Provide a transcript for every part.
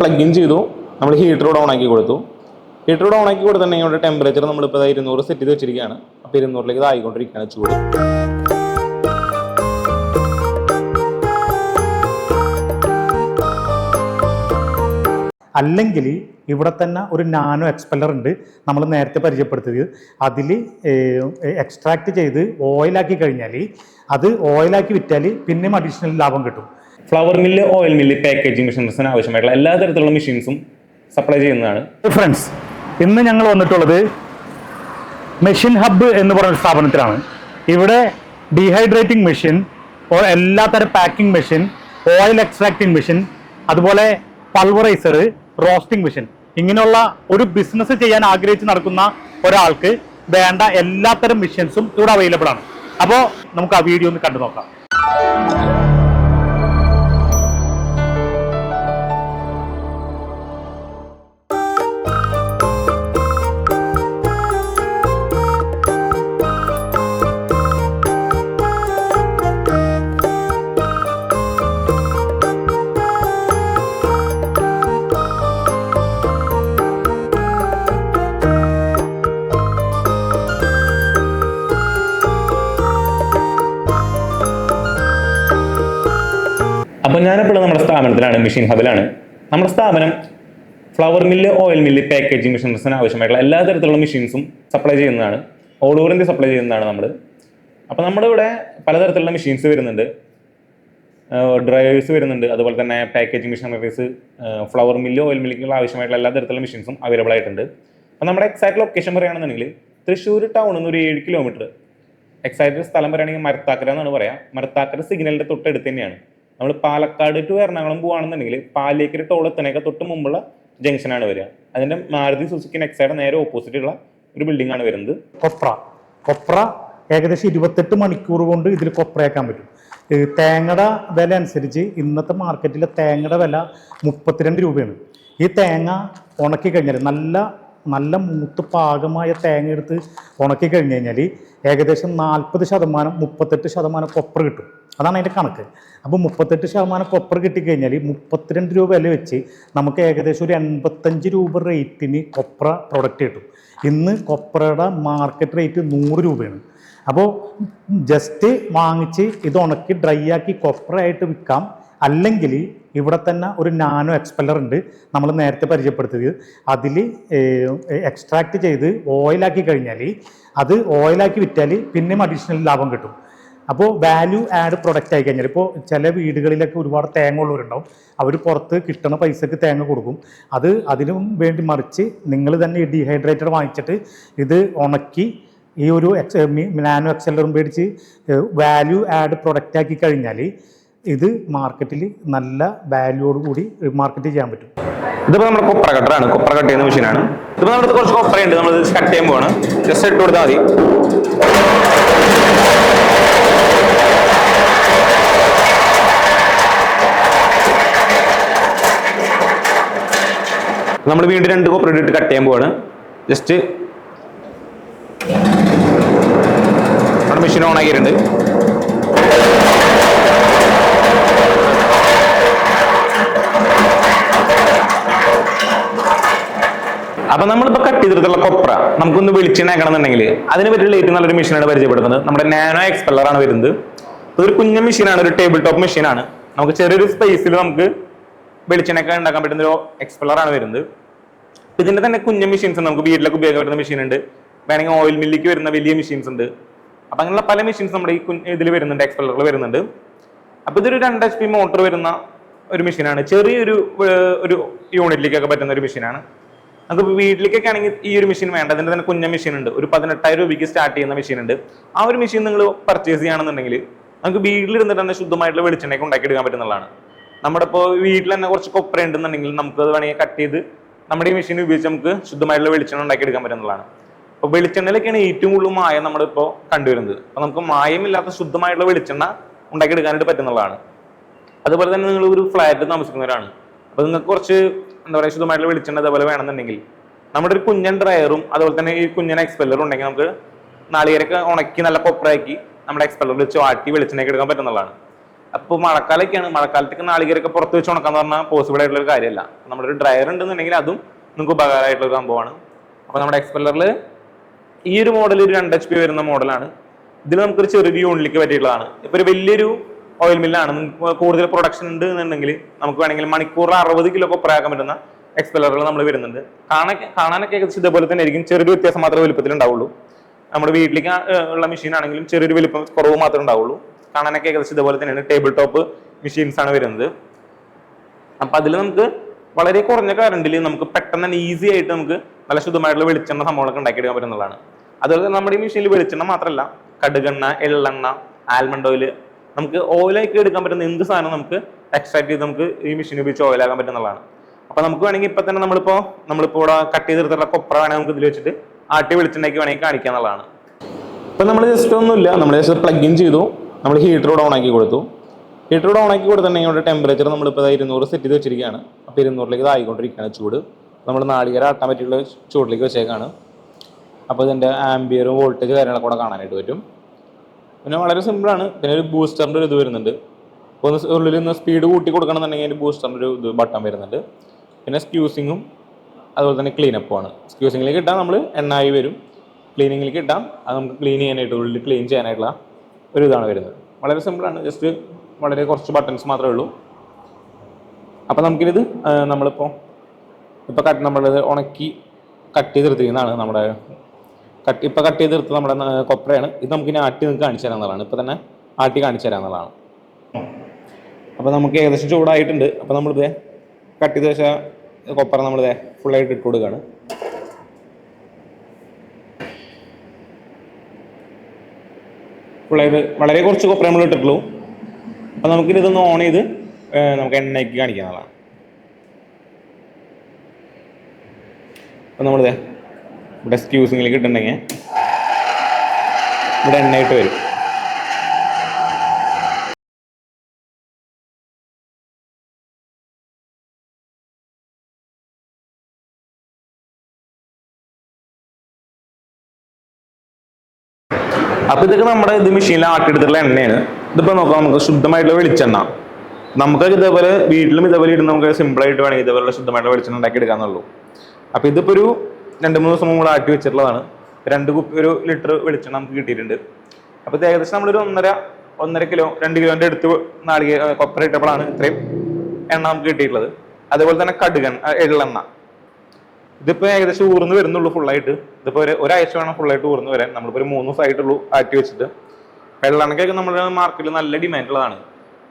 Plug in ചെയ്തു. നമ്മൾ heater on ആക്കി കൊടുത്തു. ഹീറ്റർ ഓൺ ആക്കി കൊടുത്തിട്ടുണ്ടെങ്കിൽ ഇവിടെ ടെമ്പറേച്ചർ നമ്മളിപ്പോൾ ഇരുന്നൂറ് സെറ്റ് ചെയ്ത് വെച്ചിരിക്കുകയാണ് അപ്പോൾ ഇരുന്നൂറിലേക്ക് ഇതായിക്കൊണ്ടിരിക്കുകയാണ് ചൂട്. അല്ലെങ്കിൽ ഇവിടെ തന്നെ ഒരു നാനോ എക്സ്പെല്ലർ ഉണ്ട് നമ്മൾ നേരത്തെ പരിചയപ്പെടുത്തിയത്. അതിൽ എക്സ്ട്രാക്ട് ചെയ്ത് ഓയിലാക്കി കഴിഞ്ഞാൽ അത് ഓയിലാക്കി വിറ്റാൽ പിന്നെയും അഡീഷണൽ ലാഭം കിട്ടും. Flour mill oil mill packaging മെഷീൻസിന് ആവശ്യമായിട്ടുള്ള എല്ലാ തരത്തിലുള്ള മെഷീൻസും സപ്ലൈ ചെയ്യുന്നതാണ്. ഫ്രണ്ട്സ് ഇന്ന് ഞങ്ങൾ വന്നിട്ടുള്ളത് മെഷീൻ ഹബ്ബ് എന്ന് പറയുന്ന സ്ഥാപനത്തിലാണ്. ഇവിടെ ഡീഹൈഡ്രേറ്റിംഗ് മെഷീൻ എല്ലാ എല്ലാത്തരം packing machine oil extracting machine അതുപോലെ പൾവറൈസർ റോസ്റ്റിംഗ് മെഷീൻ ഇങ്ങനെയുള്ള ഒരു ബിസിനസ് ചെയ്യാൻ ആഗ്രഹിച്ച് നടക്കുന്ന ഒരാൾക്ക് വേണ്ട എല്ലാത്തരം മെഷീൻസും ഇവിടെ അവൈലബിൾ ആണ്. അപ്പോൾ നമുക്ക് ആ വീഡിയോ ഒന്ന് കണ്ടു നോക്കാം സ്ഥാപനത്തിലാണ് മെഷീൻ ഹബിലാണ്. നമ്മുടെ സ്ഥാപനം flour mill oil mill packaging മെഷീൻസിന് ആവശ്യമായിട്ടുള്ള എല്ലാ തരത്തിലുള്ള മെഷീൻസും സപ്ലൈ ചെയ്യുന്നതാണ്. ഓൾ ഓവർ ഇന്ത്യ സപ്ലൈ ചെയ്യുന്നതാണ് നമ്മൾ അപ്പോൾ നമ്മുടെ ഇവിടെ പലതരത്തിലുള്ള മെഷീൻസ് വരുന്നുണ്ട്. ഡ്രൈവേഴ്സ് വരുന്നുണ്ട്. അതുപോലെ തന്നെ packaging machineries flour mill oil മില്ലിക്കുള്ള ആവശ്യമായിട്ടുള്ള എല്ലാ തരത്തിലുള്ള മെഷീൻസും അവൈലബിൾ ആയിട്ടുണ്ട്. അപ്പോൾ നമ്മുടെ എക്സാക്ട് ലൊക്കേഷൻ പറയുകയാണെന്നുണ്ടെങ്കിൽ തൃശ്ശൂർ ടൗണിൽ നിന്ന് ഒരു ഏഴ് കിലോമീറ്റർ എക്സാക്ട് സ്ഥലം പറയുകയാണെങ്കിൽ മരത്താക്കര എന്നാണ് പറയാം. മരത്താക്കര സിഗ്നലിന്റെ തൊട്ടടുത്ത് തന്നെയാണ്. നമ്മൾ പാലക്കാട് ടു എറണാകുളം പോവാണെന്നുണ്ടെങ്കിൽ പാലേക്കര ടോൾ എത്തണേക്ക് തൊട്ട് മുമ്പുള്ള ജംഗ്ഷനാണ് വരിക. അതിന്റെ മാരുതി സുസുക്കി നെക്സയുടെ നേരെ ഓപ്പോസിറ്റ് ഉള്ള ഒരു ബിൽഡിംഗ് ആണ് വരുന്നത്. കൊപ്ര. കൊപ്ര ഏകദേശം ഇരുപത്തെട്ട് മണിക്കൂർ കൊണ്ട് ഇതിൽ കൊപ്രയാക്കാൻ പറ്റും. തേങ്ങയുടെ വില അനുസരിച്ച് ഇന്നത്തെ മാർക്കറ്റിലെ തേങ്ങയുടെ വില മുപ്പത്തിരണ്ട് രൂപയാണ്. ഈ തേങ്ങ ഉണക്കി കഴിഞ്ഞാൽ നല്ല നല്ല മൂത്ത് പാകമായ തേങ്ങ എടുത്ത് ഉണക്കി കഴിഞ്ഞ് കഴിഞ്ഞാൽ ഏകദേശം നാൽപ്പത് ശതമാനം മുപ്പത്തെട്ട് ശതമാനം കൊപ്ര കിട്ടും. അതാണ് അതിന്റെ കണക്ക്. അപ്പോൾ മുപ്പത്തെട്ട് ശതമാനം കൊപ്പർ കിട്ടിക്കഴിഞ്ഞാൽ മുപ്പത്തിരണ്ട് രൂപ വില വെച്ച് നമുക്ക് ഏകദേശം ഒരു എൺപത്തഞ്ച് രൂപ റേറ്റിന് കൊപ്ര പ്രൊഡക്റ്റ് കിട്ടും. ഇന്ന് കൊപ്രയുടെ മാർക്കറ്റ് റേറ്റ് നൂറ് രൂപയാണ്. അപ്പോൾ ജസ്റ്റ് വാങ്ങിച്ച് ഇത് ഉണക്കി ഡ്രൈ ആക്കി കൊപ്രയായിട്ട് വിൽക്കാം. അല്ലെങ്കിൽ ഇവിടെ തന്നെ ഒരു നാനോ എക്സ്പെല്ലർ ഉണ്ട് നമ്മൾ നേരത്തെ പരിചയപ്പെടുത്തിയത്. അതിൽ എക്സ്ട്രാക്ട് ചെയ്ത് ഓയിലാക്കി കഴിഞ്ഞാൽ അത് ഓയിലാക്കി വിറ്റാൽ പിന്നെയും അഡീഷണൽ ലാഭം കിട്ടും. അപ്പോൾ വാല്യൂ ആഡ് പ്രൊഡക്റ്റ് ആയി കഴിഞ്ഞാൽ ഇപ്പോൾ ചില വീടുകളിലൊക്കെ ഒരുപാട് തേങ്ങ ഉള്ളവരുണ്ടാവും. അവർ പുറത്ത് കിട്ടുന്ന പൈസക്ക് തേങ്ങ കൊടുക്കും. അത് അതിനും വേണ്ടി മറിച്ച് നിങ്ങൾ തന്നെ ഡീഹൈഡ്രേറ്റർ വാങ്ങിച്ചിട്ട് ഇത് ഉണക്കി ഈ ഒരു എക്സ് നാനോ എക്സലറും മേടിച്ച് വാല്യൂ ആഡ് പ്രൊഡക്റ്റ് ആക്കി കഴിഞ്ഞാൽ ഇത് മാർക്കറ്റിൽ നല്ല വാല്യൂയോട് കൂടി മാർക്കറ്റ് ചെയ്യാൻ പറ്റും. ഇതിപ്പോൾ നമ്മുടെ കൊപ്ര കട്ടറാണ് കൊപ്ര കട്ട് ചെയ്യുന്ന മെഷീനാണ് ഇതിപ്പോൾ നമ്മുടെ കുറച്ച് കൊപ്രയുണ്ട് നമ്മൾ കട്ട് ചെയ്യാൻ പോവാണ്. ജസ്റ്റ് ഇട്ട് കൊടുത്താൽ മതി. നമ്മൾ വീണ്ടും രണ്ട് കോപ്പർ ഇട്ടിട്ട് കട്ട് ചെയ്യാൻ പോവാണ്. ജസ്റ്റ് നമ്മുടെ മെഷീൻ ഓൺ ആക്കിയിട്ടുണ്ട്. അപ്പൊ നമ്മളിപ്പോ കട്ട് ചെയ്തിട്ടുള്ള കൊപ്ര നമുക്കൊന്ന് വെളിച്ചെണ്ണയാക്കണമെന്നുണ്ടെങ്കിൽ അതിനെ പറ്റിയുള്ള ഏറ്റവും നല്ലൊരു മെഷീനാണ് പരിചയപ്പെടുത്തുന്നത്. നമ്മുടെ നാനോ എക്സ്പെല്ലർ ആണ് വരുന്നത്. ഇതൊരു കുഞ്ഞ മെഷീനാണ് ഒരു ടേബിൾ ടോപ്പ് മെഷീനാണ് നമുക്ക് ചെറിയൊരു സ്പേസിൽ നമുക്ക് വെളിച്ചെണ്ണയൊക്കെ ഉണ്ടാക്കാൻ പറ്റുന്ന ഒരു എക്സ്പെല്ലർ ആണ് വരുന്നത്. ഇതിന്റെ തന്നെ കുഞ്ഞു മെഷീൻസ് നമുക്ക് വീട്ടിലൊക്കെ ഉപയോഗിക്കാൻ പറ്റുന്ന മെഷീൻ ഉണ്ട്. വേണമെങ്കിൽ ഓയിൽ മില്ലിക്ക് വരുന്ന വലിയ മെഷീൻസ് ഉണ്ട്. അപ്പൊ അങ്ങനെയുള്ള പല മെഷീൻസ് നമ്മുടെ ഈ ഇതിൽ വരുന്നുണ്ട് എക്സ്പെല്ലറിൽ വരുന്നുണ്ട്. അപ്പൊ ഇതൊരു രണ്ട് എച്ച് പി മോട്ടോർ വരുന്ന ഒരു മെഷീനാണ് ചെറിയൊരു ഒരു യൂണിറ്റിലേക്കൊക്കെ പറ്റുന്ന ഒരു മെഷീനാണ് നമുക്ക് വീട്ടിലേക്കൊക്കെ ആണെങ്കിൽ ഈ ഒരു മെഷീൻ വേണ്ട. അതിന്റെ തന്നെ കുഞ്ഞ മെഷീൻ ഉണ്ട്. ഒരു പതിനെട്ടായിരം രൂപയ്ക്ക് സ്റ്റാർട്ട് ചെയ്യുന്ന മെഷീൻ ഉണ്ട്. ആ ഒരു മെഷീൻ നിങ്ങൾ പർച്ചേസ് ചെയ്യുകയാണെന്നുണ്ടെങ്കിൽ നമുക്ക് വീട്ടിലിരുന്നിട്ട് തന്നെ ശുദ്ധമായിട്ടുള്ള വെളിച്ചെണ്ണയൊക്കെ ഉണ്ടാക്കിയെടുക്കാൻ പറ്റുന്നതാണ്. നമ്മുടെ ഇപ്പോൾ വീട്ടിൽ തന്നെ കുറച്ച് കൊപ്ര ഉണ്ടെന്നുണ്ടെങ്കിൽ നമുക്ക് അത് വേണമെങ്കിൽ കട്ട് ചെയ്ത് നമ്മുടെ ഈ മെഷീൻ ഉപയോഗിച്ച് നമുക്ക് ശുദ്ധമായിട്ടുള്ള വെളിച്ചെണ്ണ ഉണ്ടാക്കിയെടുക്കാൻ പറ്റുന്നതാണ്. അപ്പോൾ വെളിച്ചെണ്ണയിലൊക്കെയാണ് ഏറ്റവും കൂടുതൽ മായം നമ്മളിപ്പോൾ കണ്ടുവരുന്നത്. അപ്പോൾ നമുക്ക് മായമില്ലാത്ത ശുദ്ധമായിട്ടുള്ള വെളിച്ചെണ്ണ ഉണ്ടാക്കിയെടുക്കാനായിട്ട് പറ്റുന്നതാണ്. അതുപോലെ തന്നെ നിങ്ങൾ ഒരു ഫ്ലാറ്റ് താമസിക്കുന്നവരാണ്. അപ്പോൾ നിങ്ങൾക്ക് കുറച്ച് എന്താ പറയുക ശുദ്ധമായിട്ടുള്ള വെളിച്ചെണ്ണ അതേപോലെ വേണമെന്നുണ്ടെങ്കിൽ നമ്മുടെ ഒരു കുഞ്ഞൻ ഡ്രയറും അതുപോലെ തന്നെ ഈ കുഞ്ഞൻ എക്സ്പെല്ലറും ഉണ്ടെങ്കിൽ നമുക്ക് നാളികേരൊക്കെ ഉണക്കി നല്ല കൊപ്രയാക്കി നമ്മുടെ എക്സ്പെല്ലറിൽ വെച്ച് വാട്ടി വെളിച്ചെണ്ണയൊക്കെ എടുക്കാൻ പറ്റുന്നതാണ്. അപ്പോൾ മഴക്കാലൊക്കെയാണ്. മഴക്കാലത്തേക്ക് നാളികേരൊക്കെ പുറത്ത് വെച്ച് ഉണക്കാന്ന് പറഞ്ഞാൽ പോസിബിൾ ആയിട്ടുള്ള ഒരു കാര്യമല്ല. നമ്മുടെ ഒരു ഡ്രയർ ഉണ്ടെന്നുണ്ടെങ്കിൽ അതും നിങ്ങൾക്ക് ഉപകാരമായിട്ടുള്ള ഒരു സംഭവമാണ്. അപ്പൊ നമ്മുടെ എക്സ്പെല്ലറിൽ ഈ ഒരു മോഡൽ ഒരു രണ്ട് എച്ച് പി വരുന്ന മോഡലാണ് ഇതിൽ നമുക്കൊരു ചെറിയ യൂണിറ്റിലേക്ക് പറ്റിയിട്ടുള്ളതാണ്. ഇപ്പോൾ ഒരു വലിയൊരു ഓയിൽ മില്ലാണ് കൂടുതൽ പ്രൊഡക്ഷൻ ഉണ്ട് എന്നുണ്ടെങ്കിൽ നമുക്ക് വേണമെങ്കിൽ മണിക്കൂറിൽ അറുപത് കിലോ കൊപ്പറയാക്കാൻ പറ്റുന്ന എക്സ്പെല്ലറുകൾ നമ്മൾ വരുന്നുണ്ട്. കാണാൻ കാണാനൊക്കെ ഏകദേശം ഇതേപോലെ തന്നെ ആയിരിക്കും. ചെറിയൊരു വ്യത്യാസം മാത്രമേ വലുപ്പത്തിൽ ഉണ്ടാവുള്ളൂ നമ്മുടെ വീട്ടിലേക്ക് ഉള്ള മെഷീൻ ആണെങ്കിലും ചെറിയൊരു വലുപ്പം കുറവ് മാത്രമേ ഉണ്ടാവുള്ളൂ. കാണാനൊക്കെ ഏകദേശം ഇതുപോലെ തന്നെയാണ് ടേബിൾ ടോപ്പ് മെഷീൻസ് ആണ് വരുന്നത്. അപ്പൊ അതിൽ നമുക്ക് വളരെ കുറഞ്ഞ കറണ്ടിൽ നമുക്ക് പെട്ടെന്ന് തന്നെ ഈസി ആയിട്ട് നമുക്ക് നല്ല ശുദ്ധമായിട്ടുള്ള വെളിച്ചെണ്ണ സംഭവങ്ങളൊക്കെ ഉണ്ടാക്കിയെടുക്കാൻ പറ്റുന്നതാണ്. അതുപോലെ തന്നെ നമ്മുടെ ഈ മെഷീനിൽ വെളിച്ചെണ്ണ മാത്രമല്ല കടുകെണ്ണ എള്ളെണ്ണ ആൽമണ്ട് ഓയിൽ നമുക്ക് ഓയിലാക്കി എടുക്കാൻ പറ്റുന്ന എന്ത് സാധനം നമുക്ക് എക്സ്ട്രാക്ട് ചെയ്ത് നമുക്ക് ഈ മെഷീൻ ഉപയോഗിച്ച് ഓയിലാക്കാൻ പറ്റുന്നതാണ്. അപ്പൊ നമുക്ക് വേണമെങ്കിൽ ഇപ്പൊ തന്നെ നമ്മളിപ്പോ നമ്മളിപ്പോ ഇവിടെ കട്ട് ചെയ്തെടുത്തുള്ള കൊപ്ര വേണമെങ്കിൽ നമുക്ക് ഇതിൽ വെച്ചിട്ട് ആട്ടി വെളിച്ചെണ്ണയ്ക്ക് വേണമെങ്കിൽ കാണിക്കുക എന്നുള്ളതാണ് ഇപ്പൊ നമ്മൾ ജസ്റ്റ് ഒന്നുമില്ല നമ്മൾ ജസ്റ്റ് പ്ലഗ് ഇൻ ചെയ്തു. നമ്മൾ ഹീറ്റർ ഓൺ ആക്കി കൊടുത്തു. ഹീറ്റർ ഓൺ ആക്കി കൊടുത്തിട്ടുണ്ടെങ്കിൽ ഇവിടെ ടെമ്പറേച്ചർ നമ്മളിപ്പോൾ ഇരുന്നൂറ് സെറ്റ് ചെയ്ത് വെച്ചിരിക്കുകയാണ്. അപ്പോൾ ഇരുന്നൂറിലേക്ക് ഇത് ആയിക്കൊണ്ടിരിക്കുകയാണ് ചൂട്. നമ്മൾ നാളികേരം ആട്ടാൻ പറ്റിയുള്ള ചൂടിലേക്ക് വെച്ചേക്കാണ് അപ്പോൾ ഇതിന്റെ ആംബിയറും വോൾട്ടേജ് കാര്യങ്ങളൊക്കെ കൂടെ കാണാനായിട്ട് പറ്റും. പിന്നെ വളരെ സിമ്പിളാണ് പിന്നെ ഒരു ബൂസ്റ്ററിന്റെ ഒരു ഇത് വരുന്നുണ്ട്. ഒന്ന് ഉള്ളിൽ നിന്ന് സ്പീഡ് കൂട്ടി കൊടുക്കണമെന്നുണ്ടെങ്കിൽ അതിന്റെ ബൂസ്റ്ററിന്റെ ഒരു ഇത് ബട്ടൺ വരുന്നുണ്ട്. പിന്നെ സ്ക്യൂസിങ്ങും അതുപോലെ തന്നെ ക്ലീനപ്പുമാണ് സ്ക്യൂസിങ്ങിലേക്ക് ഇട്ടാൽ നമ്മൾ എണ്ണായി വരും. ക്ലീനിങ്ങിലേക്ക് ഇട്ടാൽ അത് നമുക്ക് ക്ലീൻ ചെയ്യാനായിട്ട് ഉള്ളിൽ ക്ലീൻ ചെയ്യാനായിട്ടുള്ള ഒരു ഇതാണ് വരുന്നത്. വളരെ സിമ്പിളാണ്. ജസ്റ്റ് വളരെ കുറച്ച് ബട്ടൺസ് മാത്രമേ ഉള്ളൂ. അപ്പോൾ നമുക്കിത് നമ്മളിപ്പോൾ ഇപ്പോൾ കട്ട് നമ്മൾ ഉണക്കി കട്ട് ചെയ്തെടുത്തിരിക്കുന്നതാണ് നമ്മുടെ കട്ട് ഇപ്പോൾ കട്ട് ചെയ്തെടുത്ത് നമ്മുടെ കൊപ്രയാണ്. ഇത് നമുക്കിനി ആട്ടി നിങ്ങൾക്ക് കാണിച്ചു തരാമെന്നുള്ളതാണ് ഇപ്പോൾ തന്നെ ആട്ടി കാണിച്ചു തരാമെന്നുള്ളതാണ് അപ്പോൾ നമുക്ക് ഏകദേശം ചൂടായിട്ടുണ്ട്. അപ്പോൾ നമ്മളിത് കട്ട് ചെയ്ത് വെച്ച കൊപ്പറ നമ്മളിത് ഫുള്ളായിട്ട് ഇട്ട് കൊടുക്കുകയാണ്. ഫുള്ളായിട്ട് വളരെ കുറച്ച് നമ്മൾ ഇട്ടിട്ടുള്ളൂ. അപ്പോൾ നമുക്കിനി ഇതൊന്ന് ഓൺ ചെയ്ത് നമുക്ക് എണ്ണയ്ക്ക് കാണിക്കാനുള്ളതാണ് അപ്പോൾ നമ്മളിത് ഇവിടെ സ്ക്യൂസിങ്ങിലേക്ക് ഇട്ടിട്ടുണ്ടെങ്കിൽ ഇവിടെ എണ്ണയിട്ട് വരും. അപ്പൊ ഇതൊക്കെ നമ്മുടെ ഇത് മെഷീനിൽ ആട്ടിയെടുത്തിട്ടുള്ള എണ്ണയാണ്. ഇതിപ്പോ നോക്കാം നമുക്ക് ശുദ്ധമായിട്ടുള്ള വെളിച്ചെണ്ണ. നമുക്ക് ഇതേപോലെ വീട്ടിലും ഇതേപോലെ ഇടുന്ന നമുക്ക് സിമ്പിൾ ആയിട്ട് വേണമെങ്കിൽ ഇതേപോലെ ശുദ്ധമായിട്ടുള്ള വെളിച്ചെണ്ണ ഉണ്ടാക്കി എടുക്കാന്നുള്ളൂ അപ്പൊ ഇതിപ്പോ ഒരു രണ്ട് മൂന്ന് ദിവസം മുമ്പ് ആട്ടി വെച്ചിട്ടുള്ളതാണ്. രണ്ട് കുപ്പി ഒരു ലിറ്റർ വെളിച്ചെണ്ണ നമുക്ക് കിട്ടിയിട്ടുണ്ട്. അപ്പൊ ഇത് ഏകദേശം നമ്മളൊരു ഒന്നര ഒന്നര കിലോ രണ്ട് കിലോന്റെ അടുത്ത് നാളികേ കൊപ്പര ഇട്ടപ്പോഴാണ് ഇത്രയും എണ്ണ നമുക്ക് കിട്ടിയിട്ടുള്ളത്. അതേപോലെ തന്നെ കടുകൻ എള്ളെണ്ണ. ഇതിപ്പോ ഏകദേശം ഊർന്ന് വരുന്നുള്ളൂ ഫുള്ളായിട്ട് ഇതിപ്പോ ഒരു ഒരാഴ്ച വേണം ഫുള്ളായിട്ട് ഊർന്ന് വരാൻ. നമ്മളിപ്പോ ഒരു മൂന്ന് ദിവസമായിട്ടുള്ളൂ ആറ്റി വെച്ചിട്ട്. വെള്ളണക്കൊക്കെ നമ്മുടെ മാർക്കറ്റിൽ നല്ല ഡിമാൻഡ് ഉള്ളതാണ്.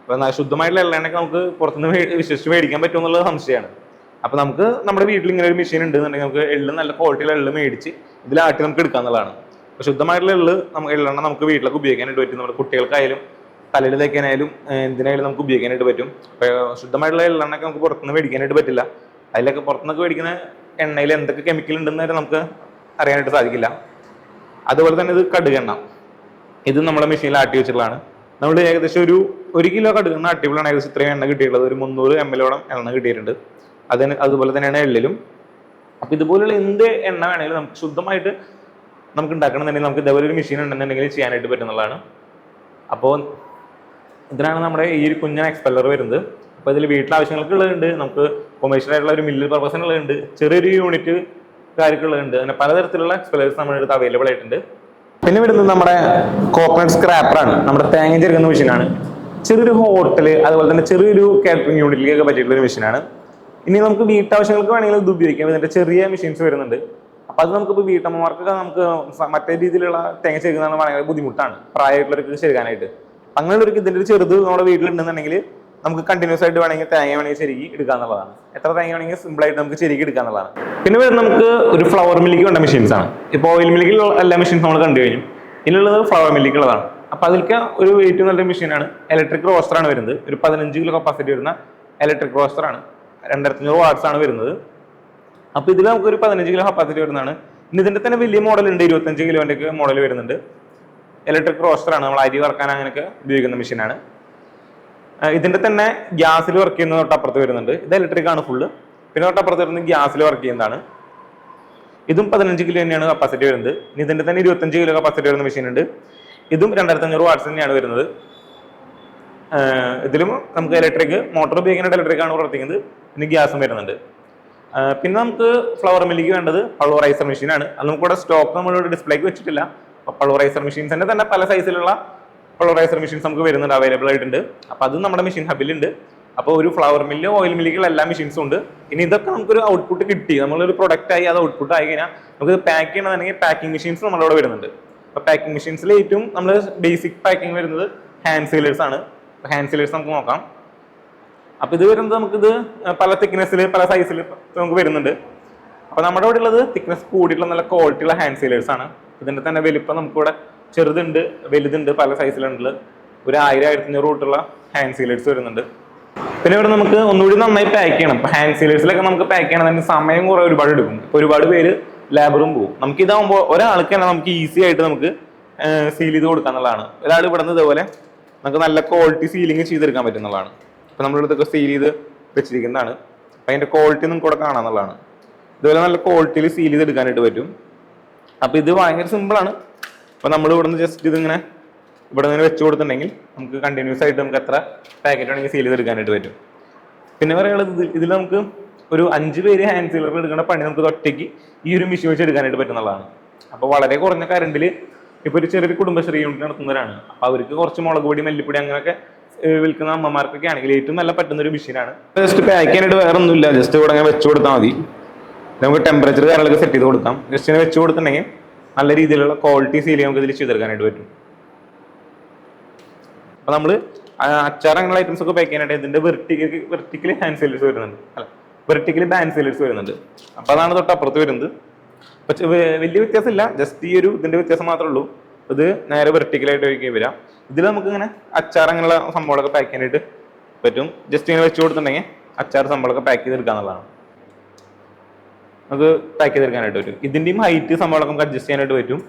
അപ്പൊ ശുദ്ധമായിട്ടുള്ള എള്ളെണ്ണയൊക്കെ നമുക്ക് പുറത്തുനിന്ന് വിശ്വസിച്ച് മേടിക്കാൻ പറ്റും എന്നുള്ളത് സംശയമാണ്. അപ്പൊ നമുക്ക് നമ്മുടെ വീട്ടിൽ ഇങ്ങനെ ഒരു മെഷീൻ ഉണ്ടെന്നുണ്ടെങ്കിൽ നമുക്ക് എള്ള് നല്ല ക്വാളിറ്റിയുള്ള എള്ള് മേടിച്ച് ഇതിലാട്ടി നമുക്ക് എടുക്കാന്നുള്ളതാണ് അപ്പൊ ശുദ്ധമായിട്ടുള്ള എള്ള് നമുക്ക് എള്ളെണ്ണ നമുക്ക് വീട്ടിലൊക്കെ ഉപയോഗിക്കാനായിട്ട് പറ്റും. നമ്മുടെ കുട്ടികൾക്കായാലും തലയിൽ തേക്കാനായാലും എന്തിനായാലും നമുക്ക് ഉപയോഗിക്കാനായിട്ട് പറ്റും. ശുദ്ധമായിട്ടുള്ള എള്ളെണ്ണയൊക്കെ നമുക്ക് പുറത്തുനിന്ന് മേടിക്കാനായിട്ട് പറ്റില്ല. അതിലൊക്കെ പുറത്തുനിന്നൊക്കെ മേടിക്കുന്ന എണ്ണയിൽ എന്തൊക്കെ കെമിക്കൽ ഉണ്ടെന്ന് വരെ നമുക്ക് അറിയാനായിട്ട് സാധിക്കില്ല. അതുപോലെ തന്നെ ഇത് കടുകെണ്ണ. ഇത് നമ്മുടെ മെഷീനിൽ ആട്ടി വെച്ചിട്ടുള്ളതാണ്. നമ്മൾ ഏകദേശം ഒരു ഒരു കിലോ കടുകെണ്ണ ആട്ടിയപ്പോഴാണ് ഏകദേശം ഇത്രയും എണ്ണ കിട്ടിയിട്ടുള്ളത്. ഒരു മുന്നൂറ് എം എല്ലോളം എണ്ണ കിട്ടിയിട്ടുണ്ട്. അതിന് അതുപോലെ തന്നെയാണ് എള്ളിലും. അപ്പം ഇതുപോലെയുള്ള എന്ത് എണ്ണ വേണമെങ്കിലും നമുക്ക് ശുദ്ധമായിട്ട് നമുക്ക് ഉണ്ടാക്കണമെന്നുണ്ടെങ്കിൽ നമുക്ക് ഇതേപോലെ ഒരു മെഷീൻ ഉണ്ടെന്നുണ്ടെങ്കിൽ ചെയ്യാനായിട്ട് പറ്റുന്നതാണ്. അപ്പോൾ ഇതിനാണ് നമ്മുടെ ഈ ഒരു കുഞ്ഞൻ എക്സ്പെല്ലർ വരുന്നത്. അപ്പോൾ ഇതിൽ വീട്ടിലെ ആവശ്യങ്ങൾക്ക് ഉള്ളതുണ്ട് നമുക്ക് കൊമേഴ്ഷ്യൽ ആയിട്ടുള്ള ഒരു പർപ്പസ് പർപ്പസിനുള്ളതുണ്ട് ചെറിയൊരു യൂണിറ്റ് കാര്യങ്ങളുണ്ട്. അങ്ങനെ പലതരത്തിലുള്ള സ്പെലേഴ്സ് നമ്മുടെ അടുത്ത് അവൈലബിൾ ആയിട്ടുണ്ട്. പിന്നെ വരുന്നത് നമ്മുടെ കോക്കനട്ട് സ്ക്രാപ്പറാണ് നമ്മുടെ തേങ്ങ ചെറുക്കുന്ന മെഷീനാണ് ചെറിയൊരു ഹോട്ടൽ അതുപോലെ തന്നെ ചെറിയൊരു കാറ്ററിംഗ് യൂണിറ്റിലേക്കൊക്കെ പറ്റിയിട്ടുള്ള ഒരു മെഷീനാണ് ഇനി നമുക്ക് വീട്ടാവശ്യങ്ങൾക്ക് വേണമെങ്കിൽ ഇത് ഉപയോഗിക്കാം. ഇതിന്റെ ചെറിയ മെഷീൻസ് വരുന്നുണ്ട്. അപ്പം അത് നമുക്കിപ്പോൾ വീട്ടമ്മമാർക്കൊക്കെ നമുക്ക് മറ്റേ രീതിയിലുള്ള തേങ്ങ ചെരുക്കുന്നതാണ് ഭയങ്കര ബുദ്ധിമുട്ടാണ്. പ്രായമായിട്ടുള്ളവർക്ക് ചെരുക്കാനായിട്ട് അങ്ങനെയുള്ളവർക്ക് ഇതിന്റെ ഒരു ചെറുത് നമ്മുടെ വീട്ടിലുണ്ടെന്നുണ്ടെങ്കിൽ നമുക്ക് കണ്ടിന്യൂസ് ആയിട്ട് വേണമെങ്കിൽ തേങ്ങ വേണമെങ്കിൽ ശരിക്ക് എടുക്കാന്നുള്ളതാണ് എത്ര തേങ്ങ വേണമെങ്കിൽ സിമ്പിൾ ആയിട്ട് നമുക്ക് ശരിക്ക് എടുക്കാന്നുള്ളതാണ് പിന്നെ വരുന്നത് നമുക്ക് ഒരു ഫ്ലവർ മില്ലിക്ക് വേണ്ട മെഷീൻസ് ആണ്. ഇപ്പോൾ ഓയിൽ മില്ലിക്കുള്ള എല്ലാ മെഷീൻസ് നമ്മൾ കണ്ടു കഴിഞ്ഞു. ഇതിനുള്ളത് ഫ്ലവർ മില്ലിക്കുള്ളതാണ് അപ്പൊ അതിലേക്ക് ഒരു വെയിറ്റ് നല്ല മെഷീനാണ് ഇലക്ട്രിക് റോസ്റ്റർ ആണ് വരുന്നത്. ഒരു പതിനഞ്ച് കിലോ കപ്പാസിറ്റി വരുന്ന ഇലക്ട്രിക് റോസ്റ്റർ ആണ്. രണ്ടായിരത്തഞ്ഞൂറ് വാട്സ് ആണ് വരുന്നത്. അപ്പൊ ഇതിൽ നമുക്ക് ഒരു പതിനഞ്ച് കിലോ കപ്പാസിറ്റി വരുന്നതാണ്. ഇനി ഇതിന്റെ തന്നെ വലിയ മോഡൽ ഉണ്ട്. ഇരുപത്തഞ്ച് കിലോന്റെ മോഡൽ വരുന്നുണ്ട്. ഇലക്ട്രിക് റോസ്റ്റർ ആണ്. നമ്മൾ അരി വറക്കാൻ അങ്ങനെയൊക്കെ ഉപയോഗിക്കുന്ന മെഷീനാണ് ഇതിന്റെ തന്നെ ഗ്യാസിൽ വർക്ക് ചെയ്യുന്ന തൊട്ടപ്പുറത്ത് വരുന്നുണ്ട്. ഇത് ഇലക്ട്രിക് ആണ് ഫുള്ള് പിന്നെ തൊട്ടപ്പുറത്ത് വരുന്നത് ഗ്യാസിൽ വർക്ക് ചെയ്യുന്നതാണ്. ഇതും പതിനഞ്ച് കിലോ തന്നെയാണ് കപ്പാസിറ്റി വരുന്നത്. ഇനി ഇതിന്റെ തന്നെ ഇരുപത്തഞ്ച് കിലോ കപ്പാസിറ്റി വരുന്ന മെഷീൻ ഉണ്ട്. ഇതും രണ്ടായിരത്തി അഞ്ഞൂറ് വാട്ട്സ് തന്നെയാണ് വരുന്നത്. ഇതിലും നമുക്ക് ഇലക്ട്രിക് മോട്ടോർ ഉപയോഗിക്കുന്ന ഇലക്ട്രിക് ആണ് പ്രവർത്തിക്കുന്നത്. പിന്നെ ഗ്യാസും വരുന്നുണ്ട്. പിന്നെ നമുക്ക് ഫ്ലവർ മില്ലിക്ക് വേണ്ടത് പൾവറൈസർ മെഷീനാണ് അത് നമുക്കിവിടെ സ്റ്റോക്ക് നമ്മളിവിടെ ഡിസ്പ്ലേക്ക് വെച്ചിട്ടില്ല. അപ്പൊ പൾവറൈസർ മെഷീൻസിന്റെ തന്നെ പല സൈസിലുള്ള പൾവറൈസർ മെഷീൻസ് നമുക്ക് വരുന്നുണ്ട് അവൈലബിൾ ആയിട്ടുണ്ട്. അപ്പൊ അത് നമ്മുടെ മെഷീൻ ഹബിലുണ്ട് അപ്പോൾ ഒരു ഫ്ലവർ മില്ല് ഓയിൽ മില്ലിക്കുള്ള എല്ലാ മെഷീൻസും ഉണ്ട്. ഇനി ഇതൊക്കെ നമുക്കൊരു ഔട്ട്പുട്ട് കിട്ടി. നമ്മളൊരു പ്രൊഡക്റ്റ് ആയി അത് ഔട്ട്പുട്ട് ആയി കഴിഞ്ഞാൽ നമുക്ക് പാക്ക് ചെയ്യണമെന്നുണ്ടെങ്കിൽ പാക്കിംഗ് മെഷീൻസ് നമ്മളിവിടെ വരുന്നുണ്ട്. അപ്പൊ പാക്കിംഗ് മെഷീൻസിൽ ഏറ്റവും നമ്മൾ ബേസിക് പാക്കിംഗ് വരുന്നത് ഹാൻഡ് സീലേഴ്സ് ആണ്. ഹാൻഡ് സീലേഴ്സ് നമുക്ക് നോക്കാം. അപ്പൊ ഇത് വരുന്നത് നമുക്കിത് പല തിക്നെസ്സിൽ പല സൈസിൽ നമുക്ക് വരുന്നുണ്ട്. അപ്പൊ നമ്മുടെ ഇവിടെ ഉള്ളത് തിക്നെസ് കൂടിയിട്ടുള്ള നല്ല ക്വാളിറ്റി ഉള്ള ഹാൻഡ് സീലേഴ്സ് ആണ്. ഇതിന്റെ തന്നെ വലിപ്പം നമുക്കിവിടെ ചെറുതുണ്ട് വലുതുണ്ട് പല സൈസിലുണ്ട് ഒരു ആയിരം ആയിരത്തി അഞ്ഞൂറ് തൊട്ടുള്ള ഹാൻഡ് സീലേഴ്സ് വരുന്നുണ്ട്. പിന്നെ ഇവിടെ നമുക്ക് ഒന്നുകൂടി നന്നായി പാക്ക് ചെയ്യണം. ഇപ്പൊ ഹാൻഡ് സീലേഴ്സിലൊക്കെ നമുക്ക് പാക്ക് ചെയ്യണമെങ്കിൽ സമയം കുറെ ഒരുപാട് എടുക്കും. ഇപ്പൊ ഒരുപാട് പേര് ലാബറും പോകും. നമുക്ക് ഇതാകുമ്പോൾ ഒരാൾക്ക് തന്നെ നമുക്ക് ഈസി ആയിട്ട് നമുക്ക് സീൽ ചെയ്ത് കൊടുക്കാന്നുള്ളതാണ് ഒരാൾ ഇവിടെ നിന്ന് ഇതേപോലെ നമുക്ക് നല്ല ക്വാളിറ്റി സീലിംഗ് ചെയ്തെടുക്കാൻ പറ്റുന്നതാണ് ഇപ്പൊ നമ്മളിതൊക്കെ സീൽ ചെയ്ത് വെച്ചിരിക്കുന്നതാണ്. അപ്പൊ അതിന്റെ ക്വാളിറ്റി നിങ്ങൾക്ക് ഇവിടെ കാണാന്നുള്ളതാണ് ഇതുപോലെ നല്ല ക്വാളിറ്റിയിൽ സീൽ ചെയ്ത് എടുക്കാനായിട്ട് പറ്റും. അപ്പൊ ഇത് ഭയങ്കര സിമ്പിൾ ആണ് അപ്പൊ നമ്മൾ ഇവിടെ നിന്ന് ജസ്റ്റ് ഇതിങ്ങനെ ഇവിടെ നിന്ന് വെച്ച് കൊടുത്തിട്ടുണ്ടെങ്കിൽ നമുക്ക് കണ്ടിന്യൂസ് ആയിട്ട് നമുക്ക് എത്ര പാക്കറ്റ് വേണമെങ്കിൽ സീൽ ചെയ്തെടുക്കാനായിട്ട് പറ്റും. പിന്നെ പറയാനുള്ളത് ഇതിൽ നമുക്ക് ഒരു അഞ്ച് പേര് ഹാൻഡ് സീലർ എടുക്കുന്ന പണി നമുക്ക് ഒറ്റയ്ക്ക് ഈ ഒരു മെഷീൻ വെച്ച് എടുക്കാനായിട്ട് പറ്റുന്നതാണ്. അപ്പോൾ വളരെ കുറഞ്ഞ കറണ്ടിൽ ഇപ്പോൾ ഒരു ചെറിയൊരു കുടുംബശ്രീ യൂണിറ്റ് നടത്തുന്നവരാണ്. അപ്പോൾ അവർക്ക് കുറച്ച് മുളക് പൊടി മല്ലിപ്പൊടി അങ്ങനെയൊക്കെ വിൽക്കുന്ന അമ്മമാർക്കൊക്കെ ആണെങ്കിൽ ഏറ്റവും നല്ല പറ്റുന്ന ഒരു മെഷീനാണ് ജസ്റ്റ് പാക്ക് ചെയ്യാനായിട്ട് വേറെ ഒന്നുമില്ല. ജസ്റ്റ് ഇവിടെ അങ്ങനെ വെച്ച് കൊടുത്താൽ മതി. നമുക്ക് ടെമ്പറേച്ചർ കാര്യങ്ങളൊക്കെ സെറ്റ് ചെയ്ത് കൊടുക്കാം. ജസ്റ്റ് ഇങ്ങനെ വെച്ച് കൊടുത്തിട്ടുണ്ടെങ്കിൽ നല്ല രീതിയിലുള്ള ക്വാളിറ്റി സീൽ നമുക്ക് ഇതിൽ ചെയ്തെടുക്കാനായിട്ട് പറ്റും. അപ്പൊ നമ്മൾ അച്ചാർ അങ്ങനെയുള്ള ഐറ്റംസ് ഒക്കെ പാക്ക് ചെയ്യാനായിട്ട് ഇതിന്റെ വെർട്ടിക്കൽ വെർട്ടിക്കലി ഹാൻഡ് സെയിലേഴ്സ് വരുന്നുണ്ട്. അല്ല വെർട്ടിക്കലി ബാൻഡ് സെയിലേഴ്സ് വരുന്നുണ്ട്. അപ്പൊ അതാണ് തൊട്ട് അപ്പുറത്ത് വരുന്നത് പക്ഷെ വലിയ വ്യത്യാസമില്ല. ജസ്റ്റ് ഈ ഒരു ഇതിന്റെ വ്യത്യാസം മാത്രമേ ഉള്ളൂ. ഇത് നേരെ വെർട്ടിക്കലായിട്ട് ഒഴുകി വരാം. ഇതിൽ നമുക്ക് ഇങ്ങനെ അച്ചാർ അങ്ങനെയുള്ള സംഭവങ്ങളൊക്കെ പാക്ക് ചെയ്യാനായിട്ട് പറ്റും. ജസ്റ്റ് ഇങ്ങനെ വെച്ച് കൊടുത്തിട്ടുണ്ടെങ്കിൽ അച്ചാർ സംഭവങ്ങളൊക്കെ പാക്ക് ചെയ്തെടുക്കാന്നുള്ളതാണ്. നമുക്ക് പാക്ക് ചെയ്തെടുക്കാനായിട്ട് പറ്റും. ഇതിന്റെയും ഹൈറ്റ് സംഭവം നമുക്ക് അഡ്ജസ്റ്റ് ചെയ്യാനായിട്ട് പറ്റും.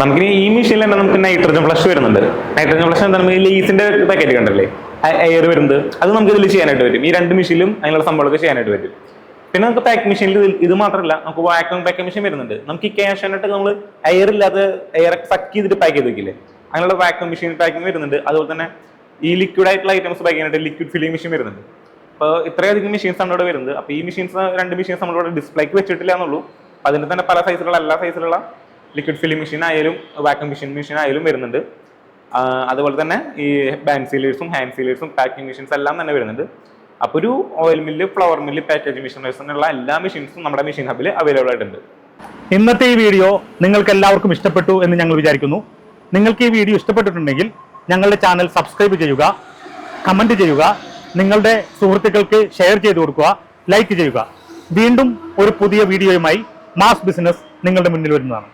നമുക്കിനി ഈ മെഷീനിൽ തന്നെ നമുക്ക് നൈട്രജൻ ഫ്ലഷ് വരുന്നുണ്ട്. നൈട്രജൻ ഫ്ലഷ് എന്താ? നമുക്ക് ലേസിന്റെ പാക്കറ്റ് കണ്ടല്ലേ? എയർ വരുന്നത്. അത് നമുക്ക് ഇതിൽ ചെയ്യാനായിട്ട് പറ്റും. ഈ രണ്ട് മെഷീനിലും അതിനുള്ള സംഭവമൊക്കെ ചെയ്യാനായിട്ട് പറ്റും. പിന്നെ നമുക്ക് പാക്ക് മെഷീനിൽ ഇത് മാത്രമല്ല നമുക്ക് വാക്വം പാക്ക് മെഷീൻ വരുന്നുണ്ട്. നമുക്ക് ഈ ക്യാഷ് ആയിട്ട് നമ്മൾ എയർ ഇല്ലാതെ എയർ സക്ക് ചെയ്തിട്ട് പാക്ക് ചെയ്ത് വെക്കില്ലേ? അങ്ങനെയുള്ള വാക്വം മെഷീൻ പാക്കിംഗ് വരുന്നുണ്ട്. അതുപോലെ തന്നെ ഈ ലിക്വിഡ് ആയിട്ടുള്ള ഐറ്റംസ് പാക്ക് ചെയ്യാനായിട്ട് ലിക്വിഡ് ഫില്ലിംഗ് മെഷീൻ വരുന്നുണ്ട്. അപ്പോൾ ഇത്രയധികം മെഷീൻസ് ഇവിടെ വരുന്നത്. അപ്പോൾ ഈ മെഷീൻസ് രണ്ട് മെഷീൻസ് നമ്മളിവിടെ ഡിസ്പ്ലേക്ക് വെച്ചിട്ടില്ല എന്നുള്ളൂ. അതിന്റെ തന്നെ പല സൈസിലുള്ള എല്ലാ സൈസിലുള്ള ലിക്വിഡ് ഫില്ലിംഗ് മെഷീൻ ആയാലും വാക്യൂം മെഷീൻ മെഷീൻ ആയാലും വരുന്നുണ്ട്. അതുപോലെ തന്നെ ഈ ബാൻഡ് സീലേഴ്സും ഹാൻഡ് സീലേഴ്സും പാക്കിംഗ് മെഷീൻസ് എല്ലാം തന്നെ വരുന്നുണ്ട്. അപ്പോൾ ഒരു oil mill flour mill package എന്നുള്ള എല്ലാ മെഷീൻസും നമ്മുടെ മെഷീൻ ഹബിൽ അവൈലബിൾ ആയിട്ടുണ്ട്. ഇന്നത്തെ ഈ വീഡിയോ നിങ്ങൾക്ക് എല്ലാവർക്കും ഇഷ്ടപ്പെട്ടു എന്ന് ഞങ്ങൾ വിചാരിക്കുന്നു. നിങ്ങൾക്ക് ഈ വീഡിയോ ഇഷ്ടപ്പെട്ടിട്ടുണ്ടെങ്കിൽ ഞങ്ങളുടെ ചാനൽ സബ്സ്ക്രൈബ് ചെയ്യുക കമന്റ് ചെയ്യുക നിങ്ങളുടെ സുഹൃത്തുക്കൾക്ക് ഷെയർ ചെയ്ത് കൊടുക്കുക ലൈക്ക് ചെയ്യുക. വീണ്ടും ഒരു പുതിയ വീഡിയോയുമായി മാസ് ബിസിനസ് നിങ്ങളുടെ മുന്നിൽ വരുന്നതാണ്.